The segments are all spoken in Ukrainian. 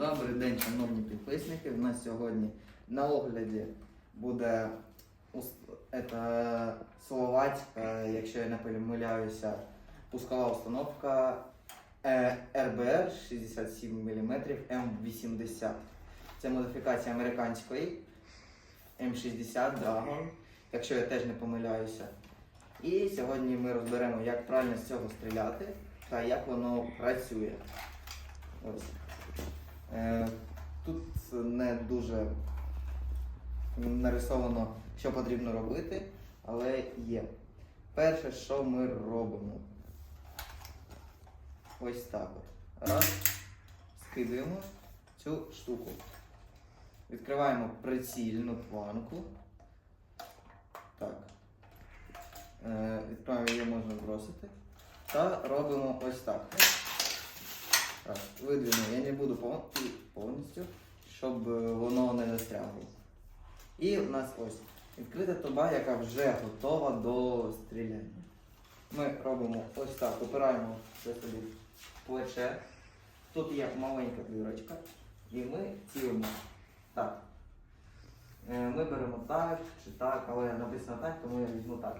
Добрий день, шановні підписники. У нас сьогодні на огляді буде это, словацька, якщо я не помиляюся, пускова установка е, RBR 67 мм М80. Це модифікація американської М60 Dragon, якщо я теж не помиляюся. І сьогодні ми розберемо, як правильно з цього стріляти та як воно працює. Ось. Е, Тут не дуже нарисовано, що потрібно робити, але є. Перше, що ми робимо. Ось так от. Раз. Скидуємо цю штуку. Відкриваємо прицільну планку. Так. Е, відкриваємо її можна бросити. Та робимо ось так. Так, видвину я не буду пов- повністю, щоб е, воно не застрягло. І у нас ось відкрита труба, яка вже готова до стріляння. Ми робимо ось так, опираємо це собі плече. Тут є маленька дірочка. І ми цілимо. Так. Е, Ми беремо так чи так, але написано так, тому я візьму так.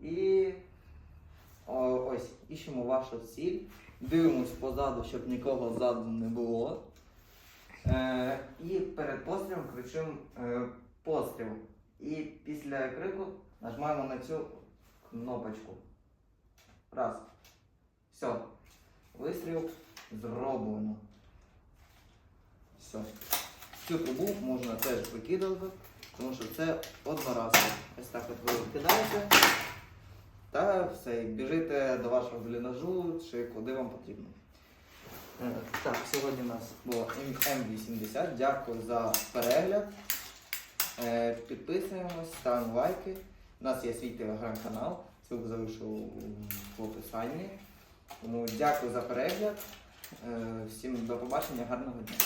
І ось, іщемо вашу ціль. Дивимось позаду, щоб нікого ззаду не було. Е, і перед пострілом кричимо е, постріл. І після крику нажимаємо на цю кнопочку. Раз. Все. Вистріл зроблено. Все. Цю трубу можна теж викидувати, тому що це одноразово. Ось так от ви викидаєте. Та все, і біжите до вашого блінажу чи куди вам потрібно. Е, Так, сьогодні у нас було М80. Дякую за перегляд. Е, Підписуємось, ставимо лайки. У нас є свій телеграм-канал, ссылку залишу в описанні. Тому дякую за перегляд. Е, Всім до побачення, гарного дня.